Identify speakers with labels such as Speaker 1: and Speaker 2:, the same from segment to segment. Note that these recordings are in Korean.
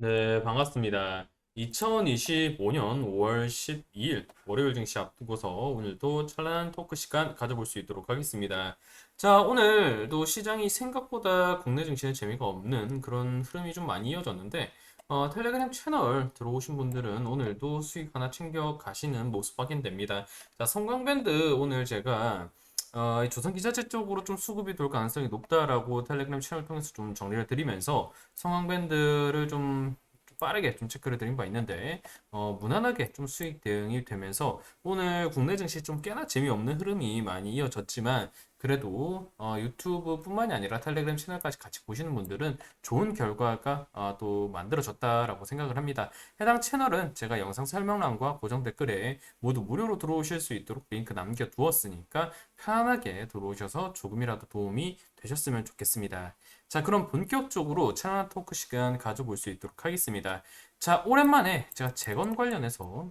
Speaker 1: 네, 반갑습니다. 2025년 5월 12일 월요일 증시 앞두고서 오늘도 찬란한 토크 시간 가져볼 수 있도록 하겠습니다. 자, 오늘도 시장이 생각보다 국내 증시는 재미가 없는 그런 흐름이 좀 많이 이어졌는데, 어, 텔레그램 채널 들어오신 분들은 오늘도 수익 하나 챙겨 가시는 모습 확인됩니다. 자, 성광밴드 오늘 제가 어, 이 조선 기자재 쪽으로 좀 수급이 돌 가능성이 높다라고 텔레그램 채널 통해서 좀 정리를 드리면서 성황밴드를 좀 빠르게 좀 체크를 드린 바 있는데 어, 무난하게 좀 수익 대응이 되면서 오늘 국내 증시 좀 꽤나 재미없는 흐름이 많이 이어졌지만 그래도 어, 유튜브뿐만이 아니라 텔레그램 채널까지 같이 보시는 분들은 좋은 결과가 어, 또 만들어졌다라고 생각을 합니다. 해당 채널은 제가 영상 설명란과 고정 댓글에 모두 무료로 들어오실 수 있도록 링크 남겨두었으니까 편안하게 들어오셔서 조금이라도 도움이 되셨으면 좋겠습니다. 자, 그럼 본격적으로 채널 토크 시간 가져볼 수 있도록 하겠습니다. 자, 오랜만에 제가 재건 관련해서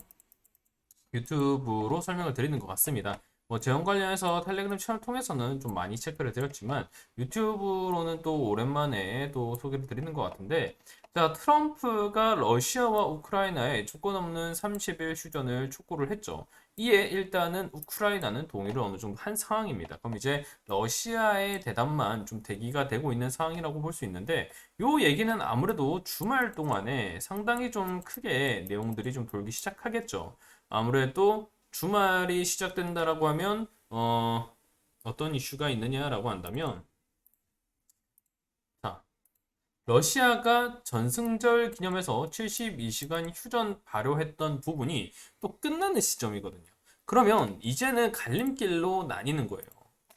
Speaker 1: 유튜브로 설명을 드리는 것 같습니다. 뭐 재원 관련해서 텔레그램 채널 통해서는 좀 많이 체크를 드렸지만 유튜브로는 또 오랜만에 또 소개를 드리는 것 같은데 자 트럼프가 러시아와 우크라이나에 조건 없는 30일 휴전을 촉구를 했죠. 이에 일단은 우크라이나는 동의를 어느 정도 한 상황입니다. 그럼 이제 러시아의 대담만 좀 대기가 되고 있는 상황이라고 볼 수 있는데 요 얘기는 아무래도 주말 동안에 상당히 좀 크게 내용들이 좀 돌기 시작하겠죠. 아무래도 주말이 시작된다라고 하면 어, 어떤 이슈가 있느냐라고 한다면 자, 러시아가 전승절 기념해서 72시간 휴전 발효했던 부분이 또 끝나는 시점이거든요. 그러면 이제는 갈림길로 나뉘는 거예요.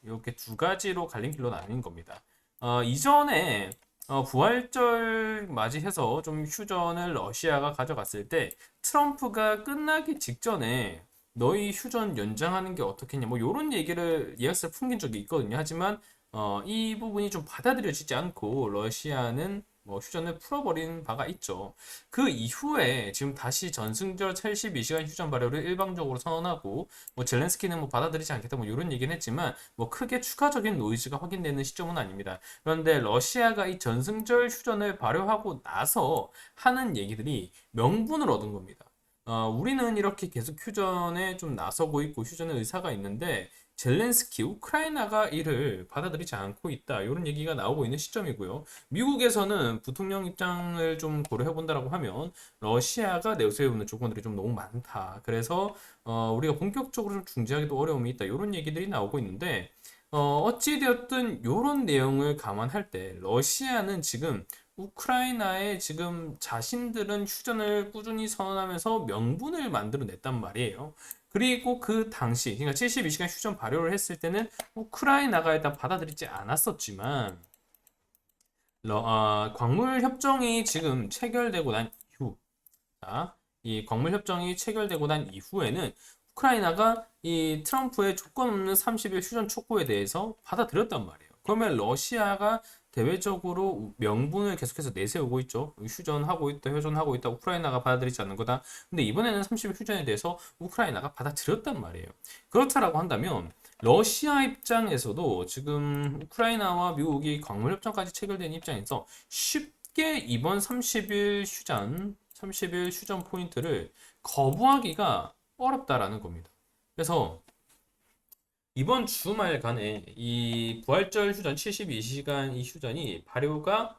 Speaker 1: 이렇게 두 가지로 갈림길로 나뉘는 겁니다. 어, 이전에 어, 부활절 맞이해서 좀 휴전을 러시아가 가져갔을 때 트럼프가 끝나기 직전에 너희 휴전 연장하는 게 어떻겠냐 뭐 이런 얘기를 예약서를 풍긴 적이 있거든요. 하지만 어, 이 부분이 좀 받아들여지지 않고 러시아는 뭐 휴전을 풀어버린 바가 있죠. 그 이후에 지금 다시 전승절 72시간 휴전 발효를 일방적으로 선언하고 뭐 젤렌스키는 뭐 받아들이지 않겠다 뭐 이런 얘기는 했지만 뭐 크게 추가적인 노이즈가 확인되는 시점은 아닙니다. 그런데 러시아가 이 전승절 휴전을 발효하고 나서 하는 얘기들이 명분을 얻은 겁니다. 어, 우리는 이렇게 계속 휴전에 좀 나서고 있고 휴전의 의사가 있는데 젤렌스키 우크라이나가 이를 받아들이지 않고 있다 이런 얘기가 나오고 있는 시점이고요. 미국에서는 부통령 입장을 좀 고려해 본다라고 하면 러시아가 내세우는 조건들이 좀 너무 많다. 그래서 어, 우리가 본격적으로 좀 중재하기도 어려움이 있다 이런 얘기들이 나오고 있는데 어, 어찌되었든 이런 내용을 감안할 때 러시아는 지금 우크라이나에 지금 자신들은 휴전을 꾸준히 선언하면서 명분을 만들어냈단 말이에요. 그리고 그 당시, 그러니까 72시간 휴전 발효를 했을 때는 우크라이나가 일단 받아들이지 않았었지만, 러, 어, 광물 협정이 지금 체결되고 난 이후, 자, 이 광물 협정이 체결되고 난 이후에는 우크라이나가 이 트럼프의 조건 없는 30일 휴전 촉구에 대해서 받아들였단 말이에요. 그러면 러시아가 대외적으로 명분을 계속해서 내세우고 있죠. 휴전하고 있다, 휴전하고 있다, 우크라이나가 받아들이지 않는 거다. 근데 이번에는 30일 휴전에 대해서 우크라이나가 받아들였단 말이에요. 그렇다라고 한다면 러시아 입장에서도 지금 우크라이나와 미국이 광물협정까지 체결된 입장에서 쉽게 이번 30일 휴전, 30일 휴전 포인트를 거부하기가 어렵다라는 겁니다. 그래서 이번 주말간에 이 부활절 휴전 72시간 이 휴전이 발효가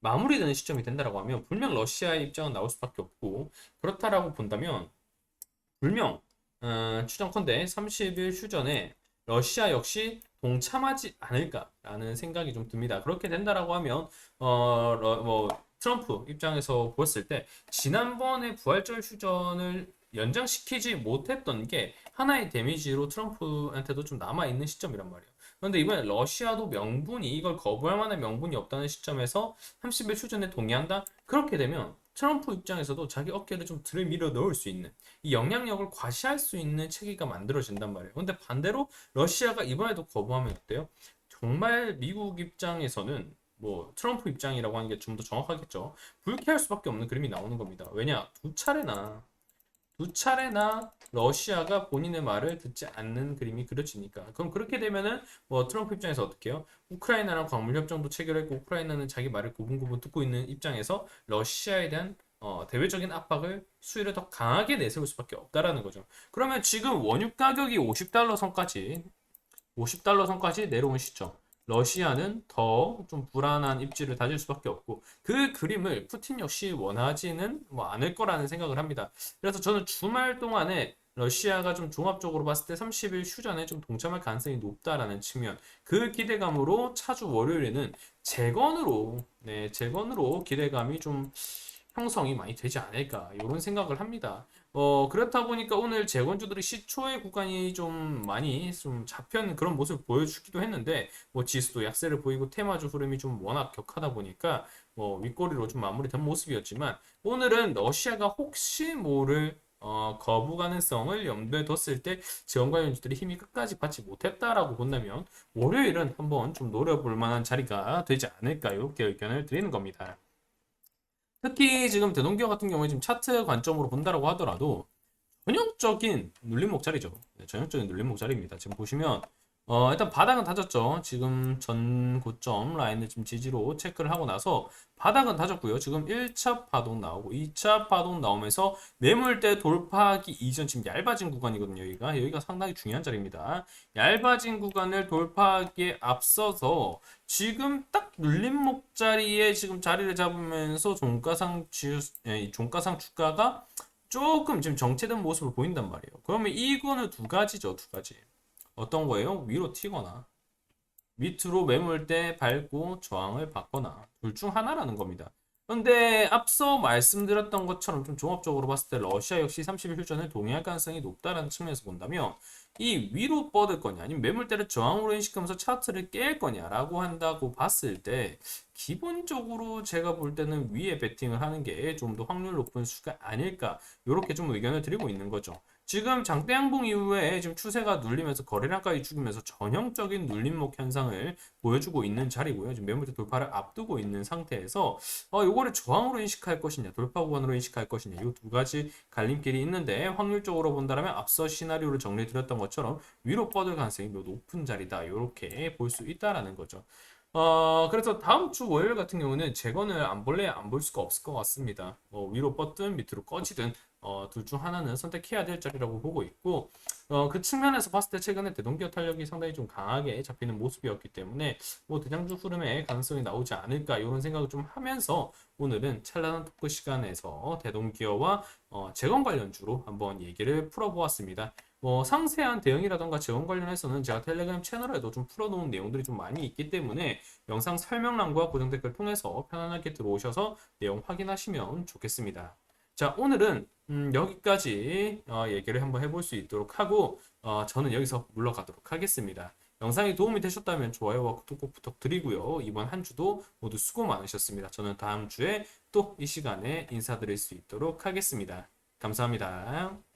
Speaker 1: 마무리되는 시점이 된다라고 하면 분명 러시아의 입장은 나올 수밖에 없고 그렇다라고 본다면 불명 어, 추정컨대 30일 휴전에 러시아 역시 동참하지 않을까라는 생각이 좀 듭니다. 그렇게 된다라고 하면 어, 러, 뭐 트럼프 입장에서 보았을 때 지난번에 부활절 휴전을 연장시키지 못했던 게 하나의 데미지로 트럼프한테도 좀 남아있는 시점이란 말이에요. 그런데 이번에 러시아도 명분이 이걸 거부할 만한 명분이 없다는 시점에서 30일 휴전에 동의한다? 그렇게 되면 트럼프 입장에서도 자기 어깨를 좀 들밀어 넣을 수 있는 이 영향력을 과시할 수 있는 체계가 만들어진단 말이에요. 근데 반대로 러시아가 이번에도 거부하면 어때요? 정말 미국 입장에서는 뭐 트럼프 입장이라고 하는 게 좀 더 정확하겠죠. 불쾌할 수밖에 없는 그림이 나오는 겁니다. 왜냐? 두 차례나 두 차례나 러시아가 본인의 말을 듣지 않는 그림이 그려지니까 그럼 그렇게 되면은 뭐 트럼프 입장에서 어떻게 해요? 우크라이나랑 광물 협정도 체결했고 우크라이나는 자기 말을 고분고분 듣고 있는 입장에서 러시아에 대한 어, 대외적인 압박을 수위를 더 강하게 내세울 수밖에 없다라는 거죠. 그러면 지금 원유 가격이 50달러 선까지 50달러 선까지 내려온 시점. 러시아는 더 좀 불안한 입지를 다질 수밖에 없고 그 그림을 푸틴 역시 원하지는 뭐 않을 거라는 생각을 합니다. 그래서 저는 주말 동안에 러시아가 좀 종합적으로 봤을 때 30일 휴전에 좀 동참할 가능성이 높다라는 측면 그 기대감으로 차주 월요일에는 재건으로 네 재건으로 기대감이 좀 형성이 많이 되지 않을까 이런 생각을 합니다. 어 그렇다 보니까 오늘 재건주들이 시초의 구간이 좀 많이 좀 잡힌 그런 모습을 보여주기도 했는데 뭐 지수도 약세를 보이고 테마주 흐름이 좀 워낙 격하다 보니까 뭐 윗꼬리로 좀 마무리된 모습이었지만 오늘은 러시아가 혹시 모를 어, 거부 가능성을 염두에 뒀을 때 재원 관련주들이 힘이 끝까지 받지 못했다라고 본다면 월요일은 한번 좀 노려볼 만한 자리가 되지 않을까 이렇게 의견을 드리는 겁니다. 특히 지금 대동기업 같은 경우에 지금 차트 관점으로 본다라고 하더라도 전형적인 눌림목 자리죠. 네, 전형적인 눌림목 자리입니다. 지금 보시면 어, 일단 바닥은 다졌죠. 지금 전 고점 라인을 지금 지지로 체크를 하고 나서 바닥은 다졌고요. 지금 1차 파동 나오고 2차 파동 나오면서 매물대 돌파하기 이전 지금 얇아진 구간이거든요. 여기가 여기가 상당히 중요한 자리입니다. 얇아진 구간을 돌파하기에 앞서서 지금 딱 눌림목 자리에 지금 자리를 잡으면서 종가상 지수, 예, 종가상 주가가 조금 지금 정체된 모습을 보인단 말이에요. 그러면 이거는 두 가지죠, 두 가지. 어떤 거예요? 위로 튀거나 밑으로 매물대 밟고 저항을 받거나 둘 중 하나라는 겁니다. 근데 앞서 말씀드렸던 것처럼 좀 종합적으로 봤을 때 러시아 역시 30일 휴전을 동의할 가능성이 높다는 측면에서 본다면 이 위로 뻗을 거냐 아니면 매물대를 저항으로 인식하면서 차트를 깰 거냐라고 한다고 봤을 때 기본적으로 제가 볼 때는 위에 베팅을 하는 게 좀 더 확률 높은 수가 아닐까 이렇게 좀 의견을 드리고 있는 거죠. 지금 장대 양봉 이후에 지금 추세가 눌리면서 거래량까지 죽으면서 전형적인 눌림목 현상을 보여주고 있는 자리고요. 지금 매물대 돌파를 앞두고 있는 상태에서 어, 요거를 저항으로 인식할 것이냐, 돌파 구간으로 인식할 것이냐, 이 두 가지 갈림길이 있는데 확률적으로 본다면 앞서 시나리오를 정리해 드렸던 것처럼 위로 뻗을 가능성이 매우 높은 자리다. 이렇게 볼 수 있다라는 거죠. 어, 그래서 다음 주 월요일 같은 경우는 재건을 안 볼래 안 볼 수가 없을 것 같습니다. 뭐 위로 뻗든 밑으로 꺼지든 어, 둘 중 하나는 선택해야 될 자리라고 보고 있고 어, 그 측면에서 봤을 때 최근에 대동기업 탄력이 상당히 좀 강하게 잡히는 모습이었기 때문에 뭐 대장주 흐름에 가능성이 나오지 않을까 이런 생각을 좀 하면서 오늘은 찰나는 토크 시간에서 대동기업과 어, 재건 관련 주로 한번 얘기를 풀어보았습니다. 뭐 상세한 대응이라던가 재원 관련해서는 제가 텔레그램 채널에도 좀 풀어놓은 내용들이 좀 많이 있기 때문에 영상 설명란과 고정 댓글 통해서 편안하게 들어오셔서 내용 확인하시면 좋겠습니다. 자, 오늘은 음, 여기까지 어, 얘기를 한번 해볼 수 있도록 하고 어, 저는 여기서 물러가도록 하겠습니다. 영상이 도움이 되셨다면 좋아요와 구독 꼭 부탁드리고요. 이번 한 주도 모두 수고 많으셨습니다. 저는 다음 주에 또 이 시간에 인사드릴 수 있도록 하겠습니다. 감사합니다.